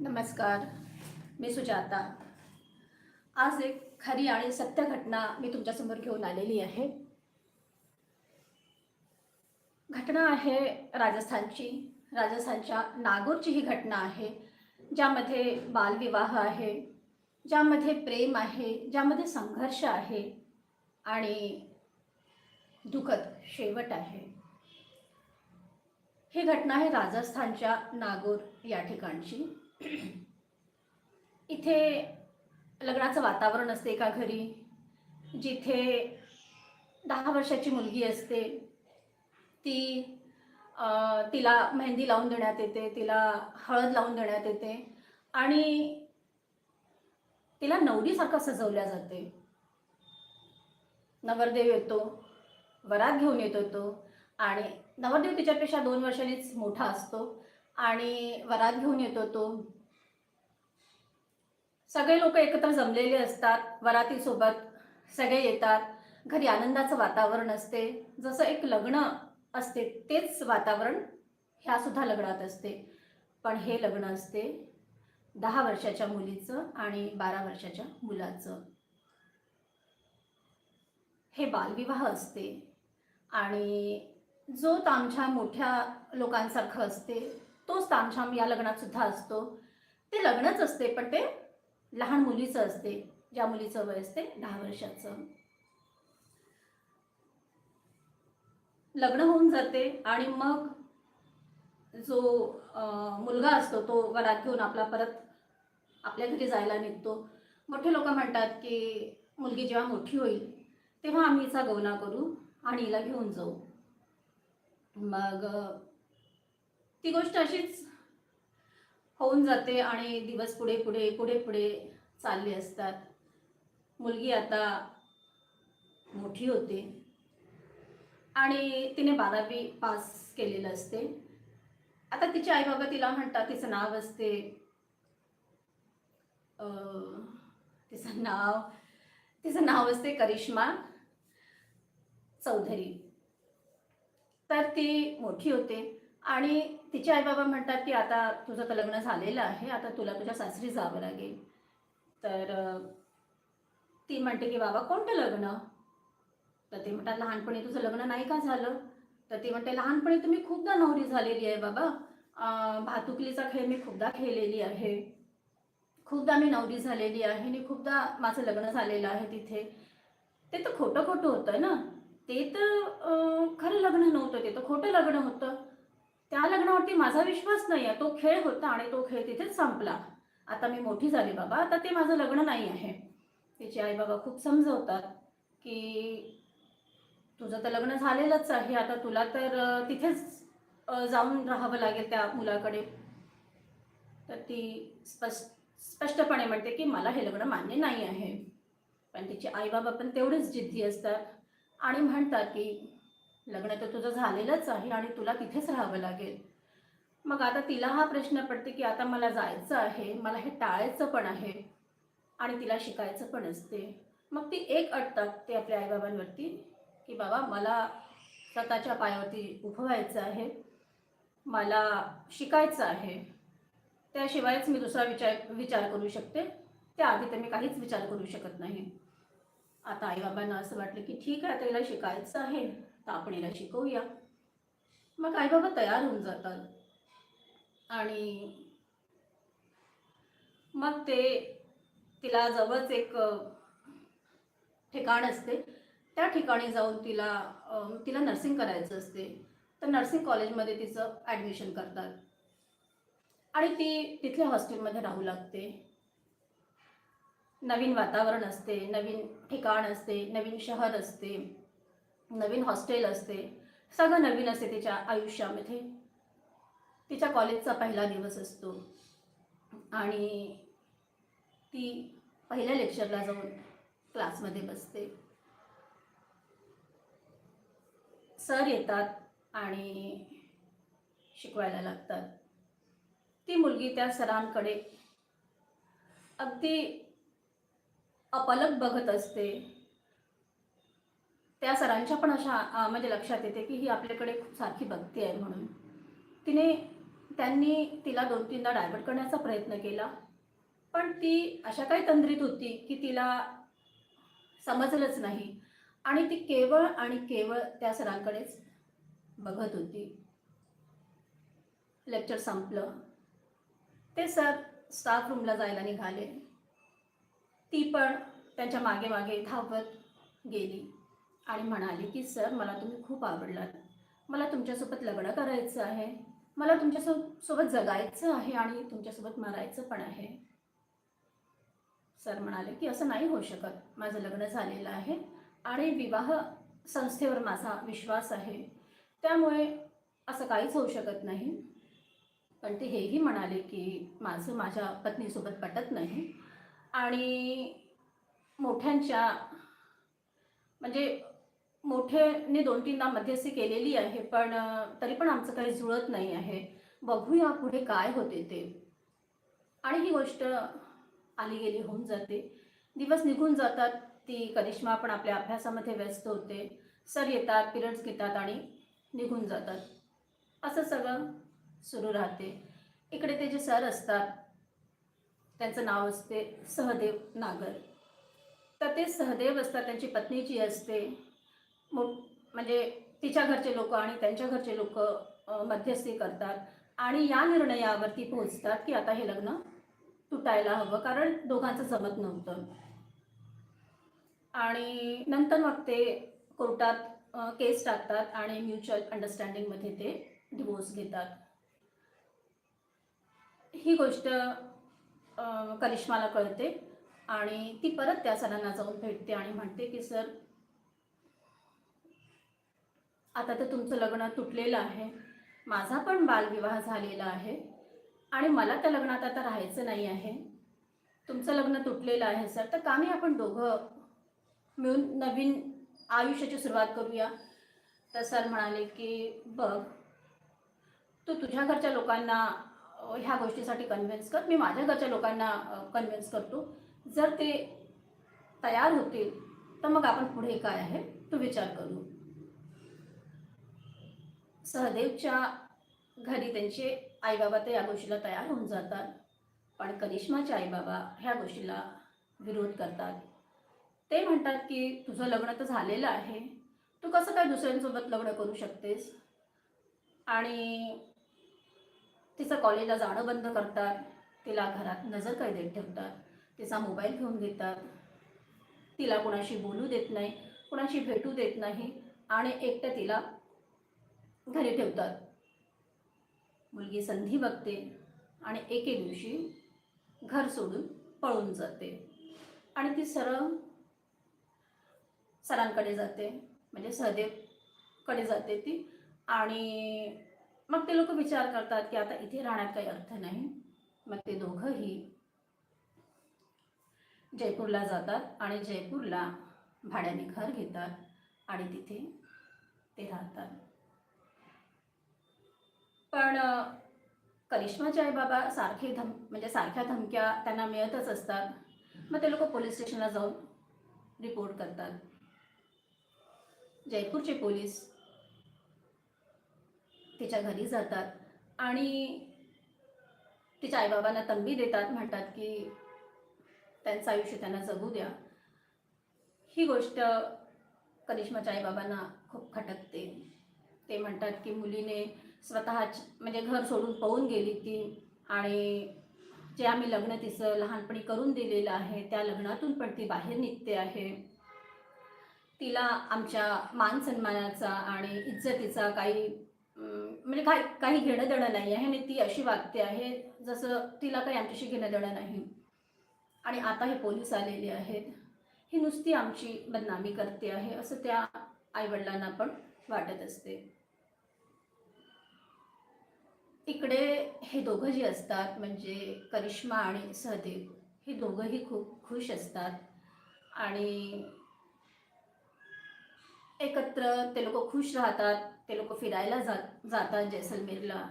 नमस्कार मी सुजाता. आज एक खरी आणि सत्य घटना मी तुमच्यासमोर घेऊन आलेली आहे. घटना आहे राजस्थानची. राजस्थानच्या नागोरची ही घटना आहे ज्यामध्ये बालविवाह आहे ज्यामध्ये प्रेम आहे ज्यामध्ये संघर्ष आहे आणि दुखद शेवट आहे. ही घटना आहे राजस्थानच्या नागोर या ठिकाणची. इथे लग्नाचं वातावरण असते एका घरी जिथे दहा वर्षाची मुलगी असते. ती तिला मेहंदी लावून देण्यात येते तिला हळद लावून देण्यात येते आणि तिला नवरीसारखं सजवल्या जाते. नवरदेव येतो वरात घेऊन येतो तो आणि नवरदेव तिच्यापेक्षा दोन वर्षांनीच मोठा असतो. आणि वरात घेऊन येतो तो. सगळे लोक एकत्र जमलेले असतात वरातीसोबत सगळे येतात. घरी आनंदाचं वातावरण असते. जसं एक लग्न असते तेच वातावरण ह्या सुद्धा लग्नात असते. पण हे लग्न असते दहा वर्षाच्या मुलीचं आणि बारा वर्षाच्या मुलाचं. हे बालविवाह असते. आणि जो तामझाम मोठ्या लोकांसारखं असते. तो तामझाम या लग्नात सुद्धा असतो. ते लग्नच असते पण ते लहान मुलीचं असते ज्या मुलीचं वय असते दहा वर्षाचं. लग्न होऊन जाते आणि मग जो मुलगा असतो तो वरात घेऊन आपला परत आपल्या घरी जायला निघतो. मोठे लोक म्हणतात की मुलगी जेव्हा मोठी होईल तेव्हा आम्ही हिचा गवना करू आणि हिला घेऊन जाऊ. मग ती गोष्ट अशीच होऊन जाते आणि दिवस पुढे पुढे पुढे पुढे चालले असतात. मुलगी आता मोठी होते. आणि तिने बारावी पास केलेलं असते. आता तिचे आई बाबा तिला म्हणतात तिचं नाव असते तिचं नाव तिचं नाव असते करिश्मा चौधरी. तर ती मोठी होते आणि तिचे आई बाबा म्हणतात की आता तुझं तर लग्न झालेलं आहे आता तुला तुझ्या सासरी जावं लागेल. तर ती म्हणते की बाबा कोणतं लग्न? तर ते म्हणतात लहानपणी तुझं लग्न नाही का झालं? तर ती म्हणते लहानपणी तुम्ही खूपदा नवरी झालेली आहे बाबा. भातुकलीचा खेळ मी खूपदा खेळलेली आहे. खूपदा मी नवरी झालेली आहे आणि खूपदा माझं लग्न झालेलं आहे तिथे. ते तर खोटं खोटं होतं ना. ते तर खरं लग्न नव्हतं ते तर खोटं लग्न होतं. त्या लग्नावरती माझा विश्वास नाही आहे तो खेळ होता आणि तो खेळ तिथेच संपला. आता मी मोठी झाली बाबा. आता ते माझं लग्न नाही आहे. तिचे आई बाबा खूप समजवतात की तुझं तर लग्न झालेलंच आहे. आता तुला तर तिथेच जाऊन राहावं लागेल त्या मुलाकडे. तर ती स्पष्ट स्पष्टपणे म्हणते की मला हे लग्न मान्य नाही आहे. पण तिचे आईबाबा पण तेवढेच जिद्दी असतात आणि म्हणतात की लग्न तर तुझं झालेलंच आहे आणि तुला तिथेच राहावं लागेल. मग आता तिला हा प्रश्न पडते की आता मला जायचं आहे मला हे टाळायचं पण आहे आणि तिला शिकायचं पण असते. मग ती एक अटतात ते आपल्या आईबाबांवरती की बाबा मला स्वतःच्या पायावरती उभं व्हायचं आहे मला शिकायचं आहे. त्याशिवायच मी दुसरा विचार विचार करू शकते. त्याआधी तर मी काहीच विचार करू शकत नाही. आता आईबाबांना असं वाटलं की ठीक आहे आता हिला शिकायचं आहे. तर आपण हिला शिकवूया. मग आईबाबा तयार होऊन जातात. आणि मग ते तिला जवळच एक ठिकाण असते. त्या ठिकाणी जाऊन तिला तिला नर्सिंग करायचं असते. तर नर्सिंग कॉलेजमध्ये तिचं ॲडमिशन करतात. आणि ती तिथल्या हॉस्टेलमध्ये राहू लागते. नवीन वातावरण असते नवीन ठिकाण असते नवीन शहर असते. नवीन हॉस्टेल असते सगळं नवीन असते तिच्या आयुष्यामध्ये. तिच्या कॉलेजचा पहिला दिवस असतो. आणि ती पहिल्या लेक्चरला जाऊन क्लासमध्ये बसते. सर येतात आणि शिकवायला लागतात. ती मुलगी त्या सरांकडे अगदी अपलक बघत असते. त्या सरांच्या पण अशा म्हणजे लक्षात येते की ही आपल्याकडे खूप सारखी बघती आहे म्हणून. तिने त्यांनी तिला दोन तीनदा डायव्हर्ट करण्याचा प्रयत्न केला. पण ती अशा काही तंद्रीत होती की तिला समजलंच नाही. आणि ती केवळ आणि केवळ त्या सरांकडेच बघत होती. लेक्चर संपलं. ते सर स्टाफ रूमला जायला निघाले. ती पण त्यांच्या मागे मागे धावत गेली. आणि म्हणाली की सर मला तुम्ही खूप आवडलात. मला तुमच्यासोबत लग्न करायचं आहे. मला तुमच्यासो सोबत जगायचं आहे आणि तुमच्यासोबत मरायचं पण आहे. सर म्हणाले की असं नाही होऊ शकत. माझं लग्न झालेलं आहे आणि विवाह संस्थेवर माझा विश्वास आहे. त्यामुळे असं काहीच होऊ शकत नाही. पण ते हेही म्हणाले की माझं माझ्या पत्नीसोबत पटत नाही. आणि मोठ्यांच्या म्हणजे मोठेने दोन तीनदा मध्यस्थी केलेली आहे पण तरी पण आमचं काही जुळत नाही आहे. बघूया पुढे काय होते ते. आणि ही गोष्ट आली गेली होऊन जाते. दिवस निघून जातात ती करिश्मा पण आपल्या अभ्यासामध्ये व्यस्त होते. सर येतात पिरियड्स घेतात आणि निघून जातात. असं सगळं सुरू राहते. इकडे ते जे सर असतात त्यांचं नाव असते सहदेव नागर. तर ते सहदेव असतात त्यांची पत्नी जी असते म्हणजे तिच्या घरचे लोक आणि त्यांच्या घरचे लोक मध्यस्थी करतात आणि या निर्णयावरती पोहोचतात की आता हे लग्न तुटायला हवं कारण दोघांचं जमत नव्हतं. आणि नंतर मग ते कोर्टात केस टाकतात आणि म्युच्युअल अंडरस्टँडिंगमध्ये ते डिवोर्स घेतात. ही गोष्ट करिश्माला कळते आणि ती परत त्या सरांना जाऊन भेटते आणि म्हणते की सर आता तर तुमचं लग्न तुटलेलं आहे. माझा पण बालविवाह झालेला आहे. आणि मला त्या लग्नात आता राहायचं नाही आहे. तुमचं लग्न तुटलेलं आहे सर. तर का नाही आपण दोघं मिळून नवीन आयुष्याची सुरुवात करूया. तर सर म्हणाले की बघ तू तुझ्या घरच्या लोकांना ह्या गोष्टीसाठी कन्व्हिन्स कर. मी माझ्या घरच्या लोकांना कन्व्हिन्स करतो. जर ते तयार होतील तर मग आपण पुढे काय आहे तो विचार करू. सहदेवच्या घरी त्यांचे आईबाबा तर या गोष्टीला तयार होऊन जातात. पण करिश्माचे आईबाबा ह्या गोष्टीला विरोध करतात. ते म्हणतात की तुझं लग्न तर झालेलं आहे. तू कसं काय दुसऱ्यांसोबत लग्न करू शकतेस? आणि तिचं कॉलेजला जाणं बंद करतात. तिला घरात नजर कैदेत ठेवतात. तिचा मोबाईल घेऊन घेतात. तिला कुणाशी बोलू देत नाही कुणाशी भेटू देत नाही. आणि एकटं तिला घरी ठेवतात. मुलगी संधी बघते आणि एके दिवशी घर सोडून पळून जाते. आणि ती सरळ सरांकडे जाते म्हणजे सहदेवकडे जाते ती. आणि मग ते लोक विचार करतात की आता इथे राहण्यात काही अर्थ नाही. मग ते दोघंही जयपूरला जातात आणि जयपूरला भाड्याने घर घेतात आणि तिथे ते राहतात. पण करिश्माचे आई बाबा सारखे धम म्हणजे सारख्या धमक्या त्यांना मिळतच असतात. मग ते लोक पोलीस स्टेशनला जाऊन रिपोर्ट करतात. जयपूरचे पोलीस तिच्या घरी जातात आणि तिच्या आईबाबांना तंबी देतात म्हणतात की त्यांचं आयुष्य त्यांना जगू द्या. ही गोष्ट करिश्माच्या आईबाबांना खूप खटकते. ते म्हणतात की मुलीने स्वतःच म्हणजे घर सोडून पळून गेली ती. आणि जे आम्ही लग्न तिचं लहानपणी करून दिलेलं आहे त्या लग्नातून पण ती बाहेर निघते आहे. तिला आमच्या मान सन्मानाचा आणि इज्जतीचा काही म्हणजे काही काही घेणं देणं नाही आहे. आणि ती अशी वागते आहे जसं तिला काही आमच्याशी घेणं देणं नाही. आणि आता हे पोलीस आलेले आहेत. ही नुसती आमची बदनामी करते आहे असं त्या आईवडिलांना पण वाटत असते. इकडे हे दोघं जे असतात म्हणजे करिश्मा आणि सहदेव हे दोघंही खूप खुश असतात. आणि एकत्र ते लोक खुश राहतात ते लोक फिरायला जात जातात जैसलमेरला.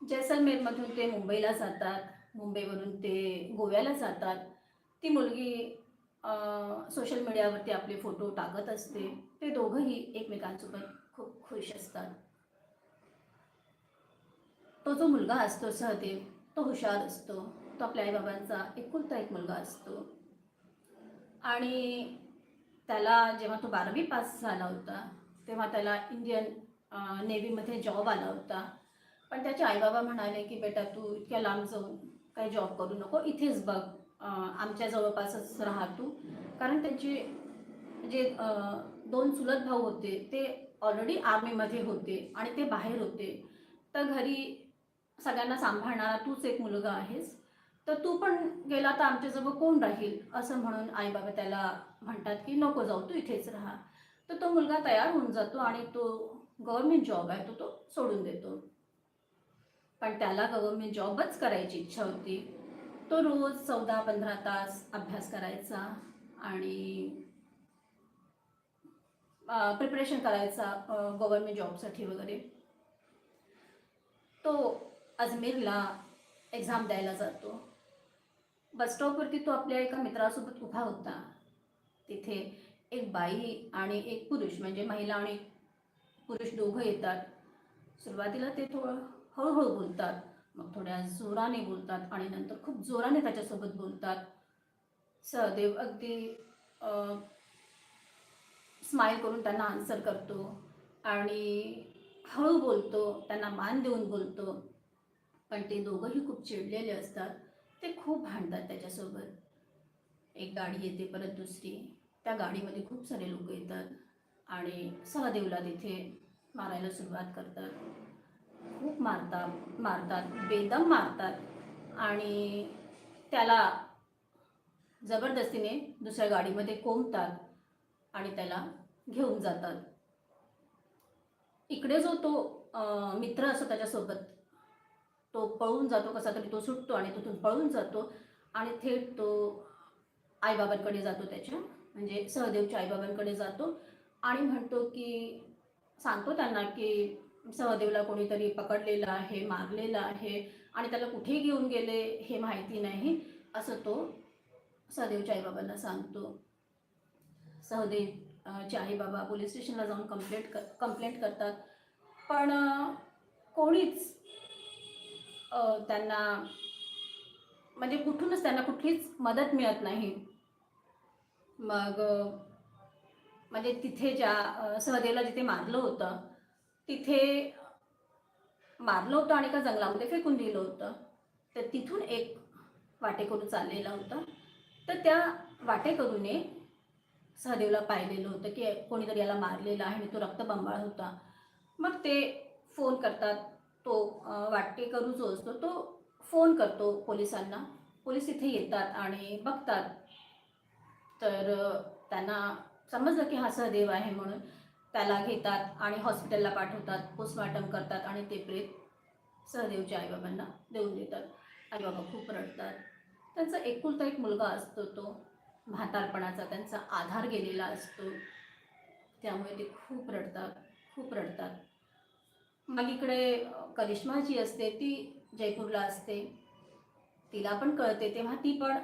जैसलमेरमधून ते मुंबईला जातात मुंबईवरून ते गोव्याला जातात. ती मुलगी सोशल मीडियावरती आपले फोटो टाकत असते. ते दोघंही एकमेकांसोबत खूप खुश असतात. तो जो मुलगा असतो सहदेव तो हुशार असतो. तो आपल्या आईबाबांचा एकुलता एक मुलगा असतो. आणि त्याला जेव्हा तो बारावी पास झाला होता तेव्हा त्याला इंडियन नेव्हीमध्ये जॉब आला होता. पण त्याचे आईबाबा म्हणाले की बेटा तू इतक्या लांब जाऊन काही जॉब करू नको. इथेच बघ. आमच्या जवळपासच राहा तू. कारण त्यांचे जे दोन चुलत भाऊ होते ते ऑलरेडी आर्मीमध्ये होते आणि ते बाहेर होते. तर घरी सगळ्यांना सांभाळणारा तूच एक मुलगा आहेस. तर तू पण गेला तर आमच्याजवळ कोण राहील? असं म्हणून आईबाबा त्याला म्हणतात की नको जाऊ तू इथेच राहा. तर तो मुलगा तयार होऊन जातो आणि तो गव्हर्मेंट जॉब आहे तो तो सोडून देतो. पण त्याला गव्हर्मेंट जॉबच करायची इच्छा होती. तो रोज चौदा पंधरा तास अभ्यास करायचा आणि प्रिपरेशन करायचा गव्हर्मेंट जॉबसाठी वगैरे. तो अजमेरला एक्झाम द्यायला जातो. बस स्टॉपवरती तो आपल्या एका मित्रासोबत उभा होता. तिथे एक बाई आणि एक पुरुष म्हणजे महिला आणि पुरुष दोघं येतात. सुरुवातीला ते थोडं हळूहळू बोलतात. मग थोड्या जोराने बोलतात आणि नंतर खूप जोराने त्याच्यासोबत बोलतात. सहदेव अगदी स्माईल करून त्यांना आन्सर करतो आणि हळू बोलतो त्यांना मान देऊन बोलतो. पण ते दोघंही खूप चिडलेले असतात. ते खूप भांडतात त्याच्यासोबत. एक गाडी येते परत दुसरी. त्या गाडीमध्ये खूप सारे लोक येतात आणि सहदेवला तिथे मारायला सुरुवात करतात. खूप मारतात मारतात बेदम मारतात आणि त्याला जबरदस्तीने दुसऱ्या गाडीमध्ये कोंबतात आणि त्याला घेऊन जातात. इकडे जो तो मित्र असतो त्याच्यासोबत तो पळून जातो कसा तरी तो सुटतो आणि तिथून पळून जातो आणि थेट तो आईबाबांकडे जातो त्याच्या म्हणजे सहदेवच्या आईबाबांकडे जातो आणि म्हणतो की सांगतो त्यांना की सहदेवला कोणीतरी पकडलेलं आहे मारलेलं आहे आणि त्याला कुठे घेऊन गेले हे माहिती नाही असं तो सहदेवच्या आईबाबांना सांगतो. सहदेव चे आईबाबा पोलीस स्टेशनला जाऊन कंप्लेंट कर कंप्लेंट करतात. पण कोणीच त्यांना म्हणजे कुठूनच त्यांना कुठलीच मदत मिळत नाही. मग म्हणजे तिथे ज्या सहदेवला जिथे मारलं होतं तिथे मारलं होतं आणि एका जंगलामध्ये फेकून दिलं होतं. तर तिथून एक वाटेकरू चाललेला होता. तर त्या वाटेकरूने सहदेवला पाहिलेलं होतं की कोणीतरी याला मारलेलं आहे आणि तो रक्तबंबाळ होता. मग ते फोन करतात तो अं, वाटेकरू जो असतो तो फोन करतो पोलिसांना. पोलीस इथे येतात आणि बघतात. तर त्यांना समजलं की हा सहदेव आहे म्हणून त्याला घेतात आणि हॉस्पिटलला पाठवतात पोस्टमॉर्टम करतात आणि ते प्रेत सहदेवच्या आईबाबांना देऊन देतात. आईबाबा खूप रडतात. त्यांचा एकुलता एक मुलगा असतो तो म्हातारपणाचा त्यांचा आधार गेलेला असतो. त्यामुळे ते खूप रडतात खूप रडतात. मग इकडे करिश्मा जी असते ती जयपूरला असते. तिला पण कळते तेव्हा ती पण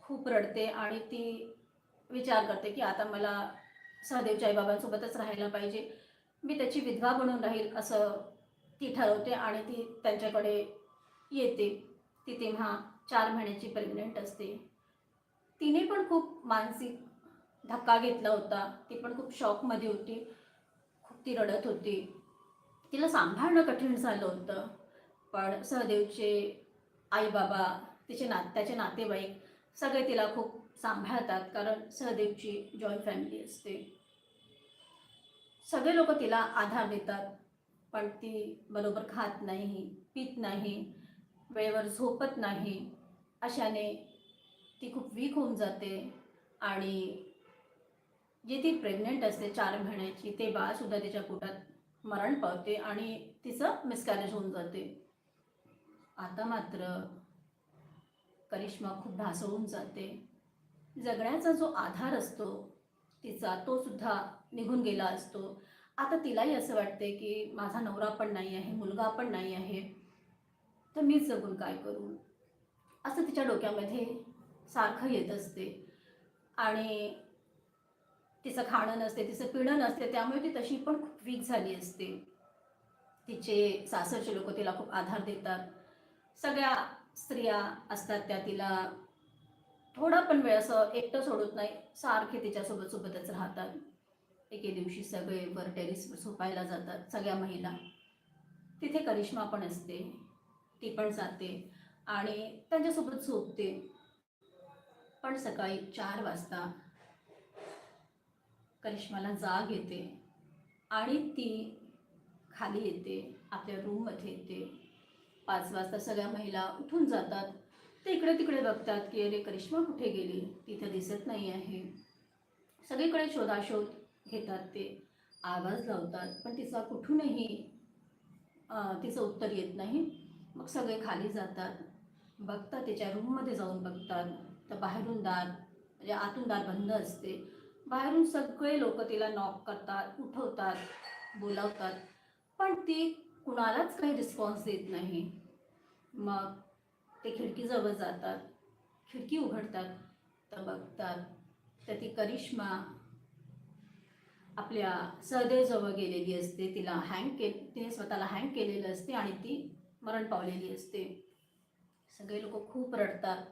खूप रडते आणि ती विचार करते की आता मला सहदेवच्या आईबाबांसोबतच राहायला पाहिजे. मी त्याची विधवा बनून राहील असं ती ठरवते आणि ती त्यांच्याकडे येते. ती तेव्हा चार महिन्याची प्रेग्नंट असते. तिने पण खूप मानसिक धक्का घेतला होता. ती पण खूप शॉकमध्ये होती. खूप ती रडत होती. तिला सांभाळणं कठीण झालं होतं. पण सहदेवचे आई बाबा तिचे ना त्याचे नातेवाईक सगळे तिला खूप सांभाळतात कारण सहदेवची जॉईंट फॅमिली असते. सगळे लोक तिला आधार देतात पण ती बरोबर खात नाही पित नाही वेळेवर झोपत नाही. अशाने ती खूप वीक होऊन जाते आणि जे ती प्रेग्नंट असते चार महिन्याची ते बाळसुद्धा तिच्या पोटात मरण पावते आणि तिचं मिसकॅरेज होऊन जाते. आता मात्र करिश्मा खूप ढासळून जाते. जगण्याचा जो आधार असतो तिचा तो सुद्धा निघून गेला असतो. आता तिलाही असं वाटते की माझा नवरा पण नाही आहे मुलगा पण नाही आहे तर मीच जगून काय करू? असं तिच्या डोक्यामध्ये सारखं येत असते. आणि तिचं खाणं नसते तिचं पिणं नसते त्यामुळे ती तशी पण खूप वीक झाली असते. तिचे सासरचे लोक तिला खूप आधार देतात. सगळ्या स्त्रिया असतात त्या तिला थोडा पण वेळ असं एकटं सोडत नाही सारखे तिच्यासोबत सोबतच राहतात. एके दिवशी सगळे वर टेरिसवर झोपायला जातात सगळ्या महिला. तिथे करिश्मा पण असते ती पण जाते आणि त्यांच्यासोबत झोपते. पण सकाळी चार वाजता करिश्माला जाग येते आणि ती खाली येते आपल्या रूममध्ये येते. पाच वाजता सगळ्या महिला उठून जातात. ते इकडे तिकडे बघतात की अरे करिश्मा कुठे गेली? तिथं दिसत नाही आहे. सगळीकडे शोधाशोध घेतात ते. आवाज लावतात पण तिचा कुठूनही तिचं उत्तर येत नाही. मग सगळे खाली जातात. बघतात तिच्या रूममध्ये जाऊन बघतात. तर बाहेरून दार म्हणजे आतून दार बंद असते. बाहेरून सगळे लोक तिला नॉक करतात उठवतात बोलावतात. पण ती कुणालाच काही रिस्पॉन्स देत नाही. मग ते खिडकीजवळ जातात खिडकी उघडतात तर बघतात तर ती करिश्मा आपल्या सहदेवजवळ गेलेली असते तिला हँग के तिने स्वतःला हँग केलेलं असते आणि ती मरण पावलेली असते. सगळे लोक खूप रडतात.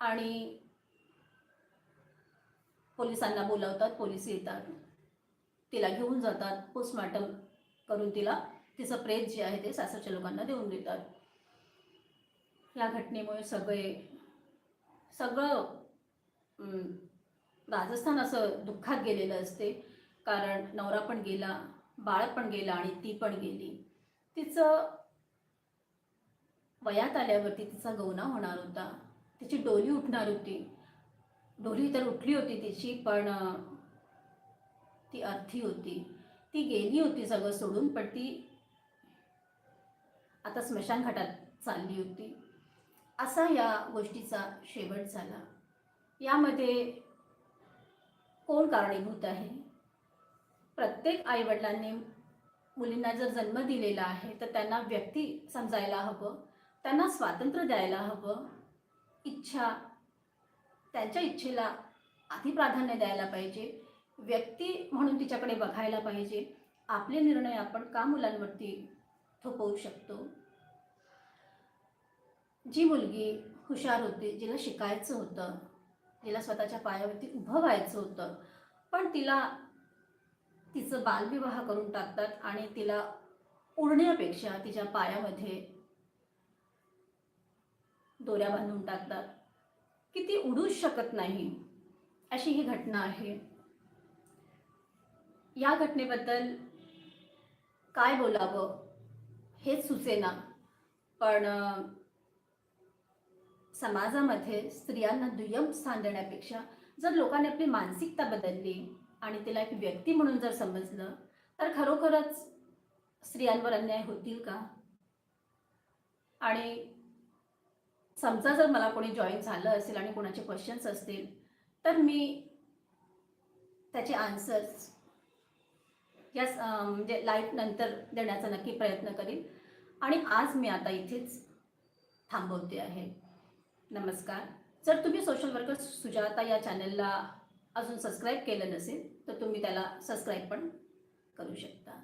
आणि पोलिसांना बोलावतात पोलीस येतात तिला घेऊन जातात पोस्टमॉर्टम करून तिला तिचं प्रेत जे आहे ते सासरच्या लोकांना देऊन देतात. या घटनेमुळे सगळे सगळं राजस्थान असं दुःखात गेलेलं असते. कारण नवरा पण गेला बाळ पण गेला आणि ती पण गेली. तिचं वयात आल्यावरती तिचा गवना होणार होता. तिची डोली उठणार होती. डोली तर उठली होती तिची पण ती अर्थी होती. ती गेली होती सगळं सोडून पण ती आता स्मशानघाटात चालली होती. असा या गोष्टीचा शेवट झाला. यामध्ये कोण कारणीभूत आहे? प्रत्येक आईवडिलांनी मुलींना जर जन्म दिलेला आहे तर त्यांना व्यक्ती समजायला हवं त्यांना स्वातंत्र्य द्यायला हवं इच्छा त्यांच्या इच्छेला आधी प्राधान्य द्यायला पाहिजे. व्यक्ती म्हणून तिच्याकडे बघायला पाहिजे. आपले निर्णय आपण का मुलांवरती थोपवू शकतो? जी मुलगी हुशार होती जिला शिकायचं होतं तिला स्वतःच्या पायावरती उभं व्हायचं होतं पण तिला तिचं बालविवाह करून टाकतात आणि तिला उडण्यापेक्षा तिच्या पायामध्ये दोऱ्या बांधून टाकतात. की ती उडूच शकत नाही. अशी ही घटना आहे. या घटनेबद्दल काय बोलावं हेच सुचेना. पण समाजामध्ये स्त्रियांना दुय्यम स्थान देण्यापेक्षा जर लोकांनी आपली मानसिकता बदलली आणि तिला एक व्यक्ती म्हणून जर समजलं तर खरोखरच स्त्रियांवर अन्याय होतील का? आणि समजा जर मला कोणी जॉईन झालं असेल आणि कोणाचे क्वेश्चन्स असतील तर मी त्याचे आन्सर्स या म्हणजे लाईफ नंतर देण्याचा नक्की प्रयत्न करीन. आणि आज मी आता इथेच थांबवते आहे. नमस्कार. जर तुम्ही सोशल वर्कर सुजाता या चॅनलला अजून सबस्क्राईब केलं नसेल तर तुम्ही त्याला सबस्क्राईब पण करू शकता.